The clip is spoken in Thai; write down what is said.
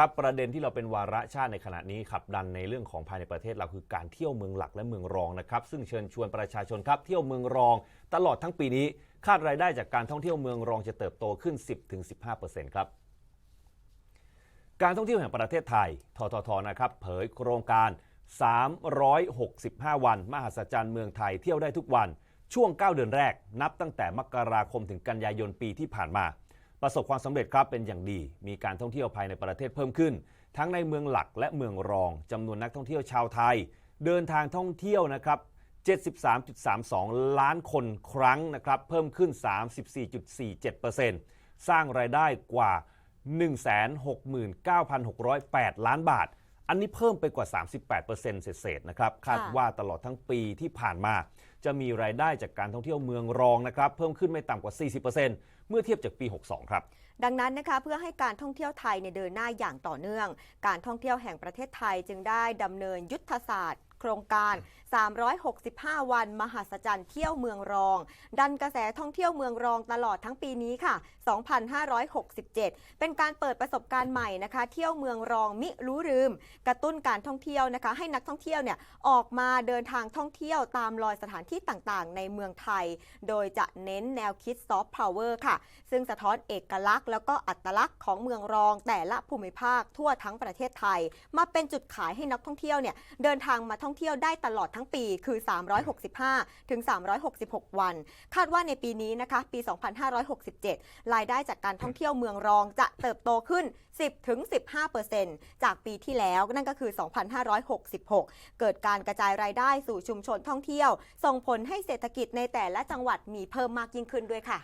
ครับประเด็นที่เราเป็นวาระชาติในขณะนี้ขับดันในเรื่องของภายในประเทศเราคือการเที่ยวเมืองหลักและเมืองรองนะครับ ซึ่งเชิญชวนประชาชนครับ เที่ยวเมืองรอง ตลอดทั้งปีนี้ คาดรายได้จากการท่องเที่ยวเมืองรองจะเติบโตขึ้น 10-15%ครับการท่องเที่ยวแห่งประเทศไทยทททนะครับ เผยโครงการ 365 วัน มหัศจรรย์เมืองไทยเที่ยวได้ทุกวันช่วง 9 เดือนแรก นับตั้งแต่มกราคมถึงกันยายนปีที่ผ่านมา ประสบความสำเร็จครับเป็นอย่างดี มีการท่องเที่ยวภายในประเทศเพิ่มขึ้น ทั้งในเมืองหลักและเมืองรองจำนวนนักท่องเที่ยวชาวไทย เดินทางท่องเที่ยวนะครับ73.32 ล้านคนครั้งนะครับเพิ่มขึ้น 34.47%สร้างรายได้กว่า 169,608 ล้านบาท อันนี้เพิ่มไปกว่า 38%เศษๆนะครับคาดว่าตลอดทั้งปีที่ผ่านมาจะมีรายได้จากการท่องเที่ยวเมืองรองนะครับ เพิ่มขึ้นไม่ต่ำกว่า 40%เมื่อเทียบจากปี 62 ครับ ดังนั้นนะคะเพื่อให้การท่องเที่ยวไทยเนี่ยเดินหน้าอย่างต่อเนื่อง การท่องเที่ยวแห่งประเทศไทยจึงได้ดำเนินยุทธศาสตร์โครงการ 365 วัน มหัศจรรย์เที่ยวเมืองรอง ดันกระแสท่องเที่ยวเมืองรองตลอดทั้งปีนี้ค่ะ 2567 เป็นการเปิดประสบการณ์ใหม่นะคะ เที่ยวเมืองรองมิรู้ลืม กระตุ้นการท่องเที่ยวนะคะ ให้นักท่องเที่ยวเนี่ยออกมาเดินทางท่องเที่ยวตามรอยสถานที่ต่างๆ ในเมืองไทย โดยจะเน้นแนวคิดซอฟต์พาวเวอร์ค่ะ ซึ่งสะท้อนเอกลักษณ์แล้วก็อัตลักษณ์ของเมืองรองแต่ละภูมิภาคทั่วทั้งประเทศไทย มาเป็นจุดขายให้นักท่องเที่ยวเนี่ยเดินทางมาท่องเที่ยวได้ตลอดทั้งปีคือ 365 ถึง 366 วัน คาดว่าในปีนี้นะคะ ปี 2567 รายได้จากการท่องเที่ยวเมืองรองจะเติบโตขึ้น 10ถึง15 จากปีที่แล้วนั่นก็คือ 2566 เกิดการกระจายรายได้สู่ชุมชนท่องเที่ยว ส่งงผลให้เศรษฐกิจในแต่ละจังหวัดมีเพิ่มมากยิ่งขึ้นด้วยค่ะ